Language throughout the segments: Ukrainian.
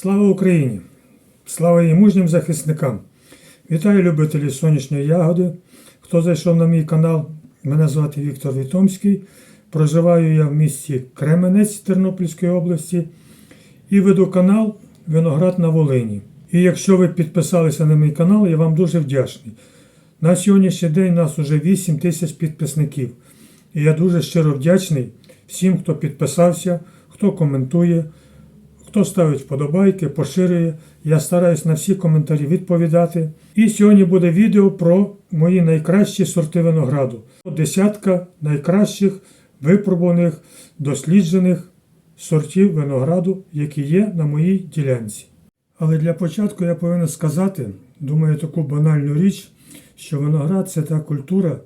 Слава Україні! Слава її мужнім захисникам! Вітаю любителі сонячної ягоди. Хто зайшов на мій канал, мене звати Віктор Вітомський. Проживаю я в місті Кременець Тернопільської області і веду канал Виноград на Волині. І якщо ви підписалися на мій канал, я вам дуже вдячний. На сьогоднішній день нас уже 8 тисяч підписників. І я дуже щиро вдячний всім, хто підписався, хто коментує, хто ставить вподобайки, поширює. Я стараюсь на всі коментарі відповідати. І сьогодні буде відео про мої найкращі сорти винограду. Десятка найкращих випробуваних, досліджених сортів винограду, які є на моїй ділянці. Але для початку я повинен сказати, думаю, таку банальну річ, що виноград це та культура,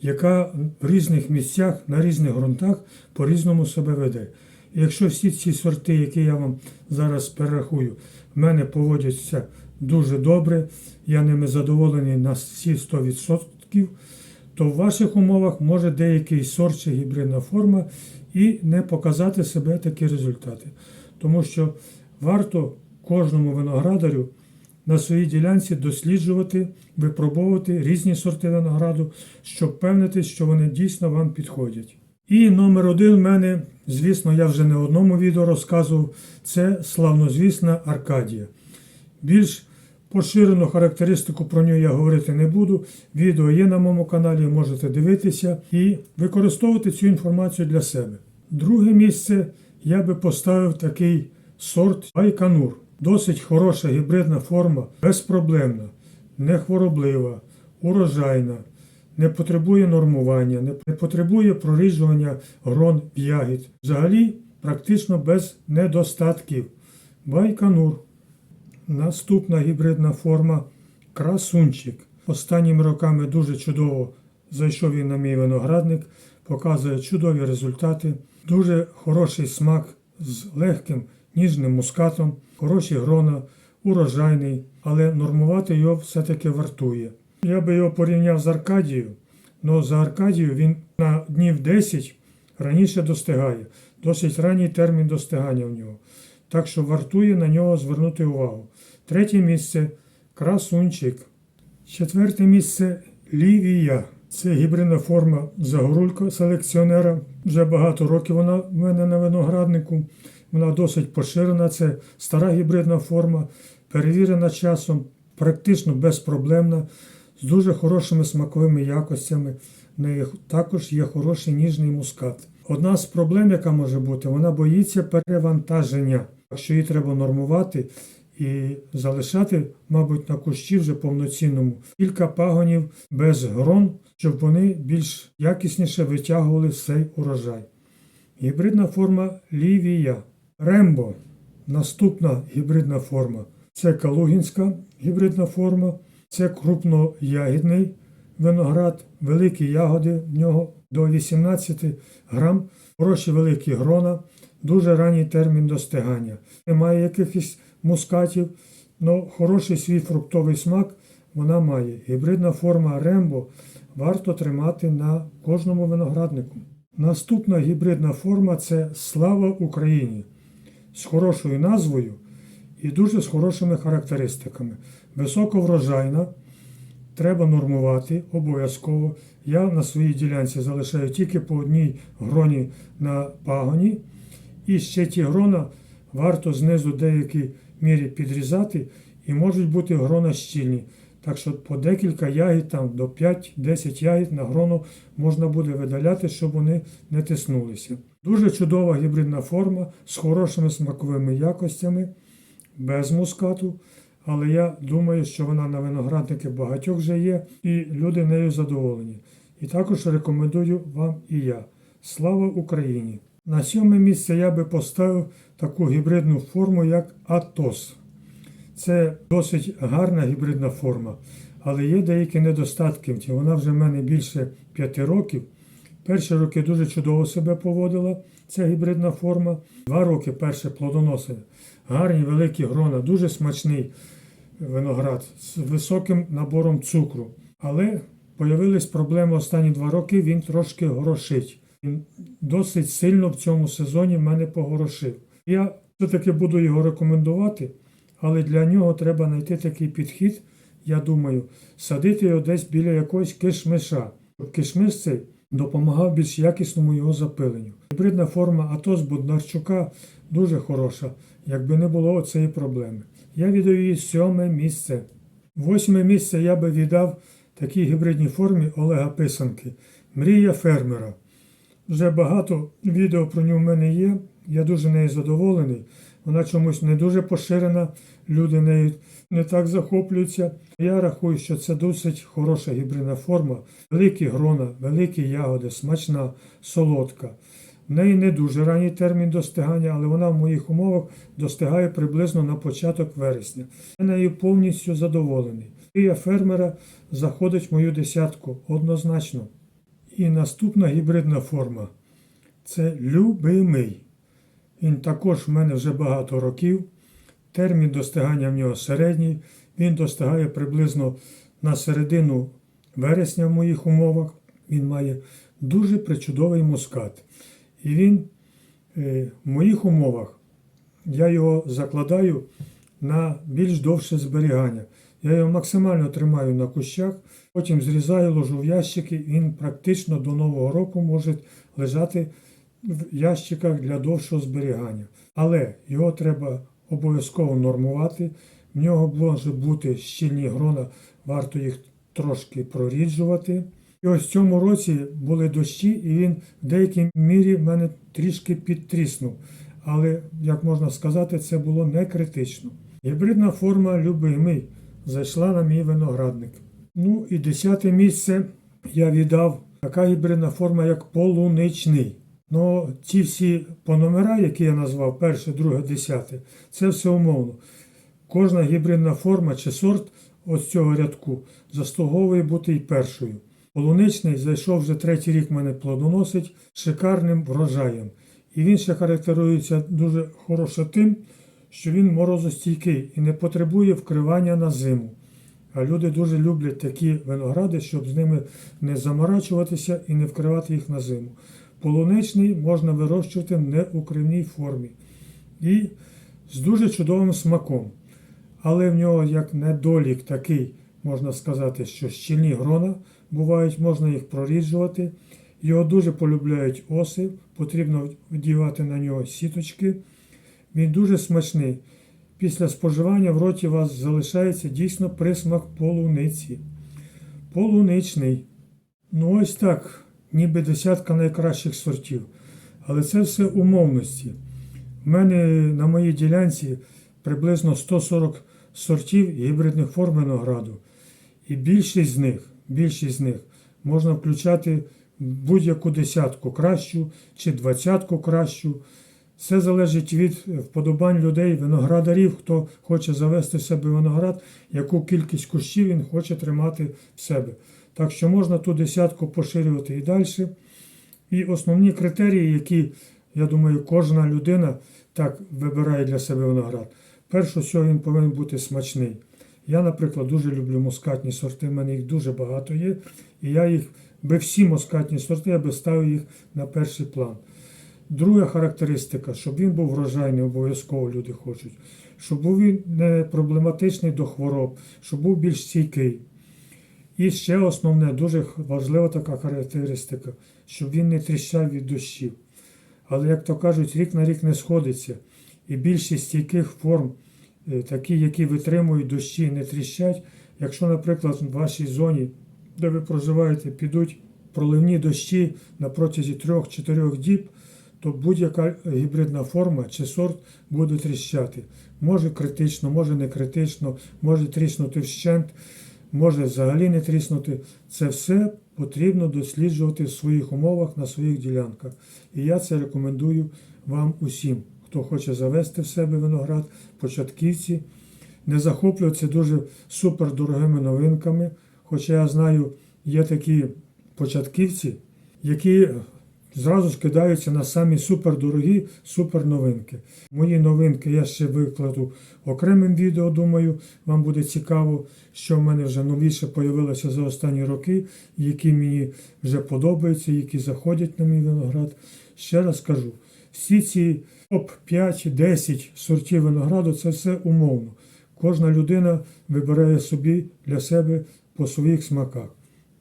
яка в різних місцях, на різних ґрунтах по-різному себе веде. Якщо всі ці сорти, які я вам зараз перерахую, в мене поводяться дуже добре, я ними задоволений на всі 100%, то в ваших умовах може деякий сорт чи гібридна форма і не показати себе такі результати. Тому що варто кожному виноградарю на своїй ділянці досліджувати, випробовувати різні сорти винограду, щоб впевнитись, що вони дійсно вам підходять. І номер один в мене, звісно, я вже не в одному відео розказував, це славнозвісна Аркадія. Більш поширену характеристику про нього я говорити не буду. Відео є на моєму каналі, можете дивитися і використовувати цю інформацію для себе. Друге місце я би поставив такий сорт Байканур. Досить хороша гібридна форма, безпроблемна, нехвороблива, урожайна, не потребує нормування, не потребує проріджування грон ягід. Взагалі практично без недостатків. Байканур. Наступна гібридна форма красунчик. Останніми роками дуже чудово зайшов він на мій виноградник, показує чудові результати, дуже хороший смак з легким ніжним мускатом, хороші грона, урожайний, але нормувати його все-таки вартує. Я би його порівняв з Аркадією, але за Аркадією він на днів 10 раніше достигає. Досить ранній термін достигання в нього. Так що вартує на нього звернути увагу. Третє місце красунчик. Четверте місце лівія. Це гібридна форма загорулька селекціонера. Вже багато років вона в мене на винограднику. Вона досить поширена. Це стара гібридна форма, перевірена часом, практично безпроблемна, з дуже хорошими смаковими якостями. В неї також є хороший ніжний мускат. Одна з проблем, яка може бути, вона боїться перевантаження. Якщо її треба нормувати і залишати, мабуть, на кущі вже повноцінному кілька пагонів без грон, щоб вони більш якісніше витягували цей урожай. Гібридна форма лівія. Рембо. Наступна гібридна форма. Це калугінська гібридна форма, це крупноягідний виноград, великі ягоди в нього до 18 грам, хороші великі грона, дуже ранній термін достигання. Немає якихось мускатів, але хороший свій фруктовий смак вона має. Гібридна форма рембо варто тримати на кожному винограднику. Наступна гібридна форма це Слава Україні з хорошою назвою і дуже з хорошими характеристиками. Високоврожайна, треба нормувати обов'язково. Я на своїй ділянці залишаю тільки по одній гроні на пагоні. І ще ті грона варто знизу в деякій мірі підрізати, і можуть бути грона щільні. Так що по декілька ягід, там до 5-10 ягід на грону можна буде видаляти, щоб вони не тиснулися. Дуже чудова гібридна форма з хорошими смаковими якостями, без мускату. Але я думаю, що вона на виноградники багатьох вже є, і люди нею задоволені. І також рекомендую вам і я. Слава Україні! На сьоме місце я би поставив таку гібридну форму, як Атос. Це досить гарна гібридна форма, але є деякі недостатки. Вона вже в мене більше 5 років. Перші роки дуже чудово себе поводила ця гібридна форма. Два роки перше плодоносили. Гарні великі грона, дуже смачний виноград з високим набором цукру. Але появились проблеми останні два роки, він трошки горошить. Він досить сильно в цьому сезоні мене погорошив. Я Все-таки буду його рекомендувати, але для нього треба знайти такий підхід, я думаю, садити його десь біля якогось кишмиша. Щоб кишмиш цей допомагав більш якісному його запиленню. Гібридна форма Атос Боднарчука дуже хороша, якби не було цієї проблеми. Я віддаю їй сьоме місце. Восьме місце я би віддав такій гібридній формі Олега Писанки. Мрія фермера. Вже багато відео про нього в мене є. Я дуже нею задоволений. Вона чомусь не дуже поширена, люди нею не так захоплюються. Я рахую, що це досить хороша гібридна форма. Великі грона, великі ягоди, смачна, солодка. В неї не дуже ранній термін достигання, але вона в моїх умовах достигає приблизно на початок вересня. Я нею повністю задоволений. Мрія фермера заходить в мою десятку однозначно. І наступна гібридна форма це любимий. Він також в мене вже багато років. Термін достигання в нього середній. Він достигає приблизно на середину вересня в моїх умовах. Він має дуже причудовий мускат. І він е, в моїх умовах я його закладаю на більш довше зберігання. Я його максимально тримаю на кущах, потім зрізаю, ложу в ящики. Він практично до Нового року може лежати в ящиках для довшого зберігання. Але його треба обов'язково нормувати. В нього може бути щільні грона, варто їх трошки проріджувати. І ось в цьому році були дощі, і він в деякій мірі мене трішки підтріснув. Але, як можна сказати, це було не критично. Гібридна форма любимий зайшла на мій виноградник. Ну і десяте місце я віддав така гібридна форма, як полуничний. Ну, ці всі по номера, які я назвав, перше, друге, десяте, це все умовно. Кожна гібридна форма чи сорт ось цього рядку заслуговує бути і першою. Полуничний зайшов вже третій рік мене плодоносить шикарним врожаєм. І він ще характерується дуже хорошо тим, що він морозостійкий і не потребує вкривання на зиму. А люди дуже люблять такі виногради, щоб з ними не заморачуватися і не вкривати їх на зиму. Полуничний можна вирощувати в неукривній формі і з дуже чудовим смаком. Але в нього як недолік такий, можна сказати, що щільні грона бувають, можна їх проріджувати. Його дуже полюбляють оси, потрібно вдівати на нього сіточки. Він дуже смачний. Після споживання в роті у вас залишається дійсно присмак полуниці. Полуничний. Ну ось так, ніби десятка найкращих сортів. Але це все умовності. У мене на моїй ділянці приблизно 140 сортів гібридних форм винограду. І більшість з них, більшість з них можна включати будь-яку десятку кращу чи двадцятку кращу. Все залежить від вподобань людей, виноградарів, хто хоче завести в себе виноград, яку кількість кущів він хоче тримати в себе. Так що можна ту десятку поширювати і далі. І основні критерії, які, я думаю, кожна людина так вибирає для себе виноград. Перше, всього, він повинен бути смачний. Я, наприклад, дуже люблю мускатні сорти, в мене їх дуже багато є. І я їх, би всі мускатні сорти, я би ставив їх на перший план. Друга характеристика, щоб він був врожайний, обов'язково люди хочуть, щоб був він не проблематичний до хвороб, щоб був більш стійкий. І ще основне, дуже важлива така характеристика, щоб він не тріщав від дощів. Але, як то кажуть, рік на рік не сходиться. І більшість стійких форм, такі, які витримують дощі, не тріщать. Якщо, наприклад, в вашій зоні, де ви проживаєте, підуть проливні дощі на протязі 3-4 діб, то будь-яка гібридна форма чи сорт буде тріщати. Може критично, може не критично, може тріснути вщент, може взагалі не тріснути. Це все потрібно досліджувати в своїх умовах на своїх ділянках. І я це рекомендую вам усім, хто хоче завести в себе виноград, початківці, не захоплюватися дуже супер дорогими новинками. Хоча я знаю, є такі початківці, які зразу ж кидаються на самі супердорогі суперновинки. Мої новинки я ще викладу окремим відео, думаю, вам буде цікаво, що в мене вже новіше появилося за останні роки, які мені вже подобаються, які заходять на мій виноград. Ще раз кажу, всі ці топ 5-10 сортів винограду це все умовно. Кожна людина вибирає собі для себе по своїх смаках.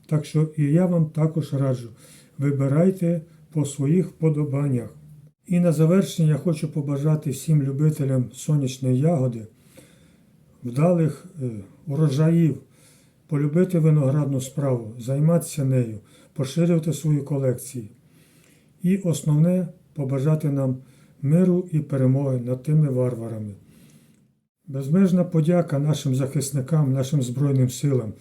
Так що і я вам також раджу. Вибирайте по своїх вподобаннях. І на завершення я хочу побажати всім любителям сонячної ягоди, вдалих е, урожаїв, полюбити виноградну справу, займатися нею, поширювати свої колекції. І основне побажати нам миру і перемоги над тими варварами. Безмежна подяка нашим захисникам, нашим Збройним силам.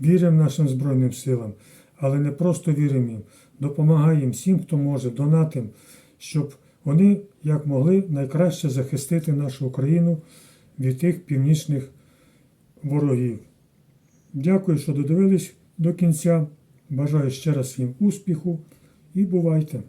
Віримо нашим Збройним силам, але не просто віримо їм, допомагаємо всім, хто може, донатим, щоб вони, як могли, найкраще захистити нашу Україну від тих північних ворогів. Дякую, що додивились до кінця. Бажаю ще раз всім успіху і бувайте!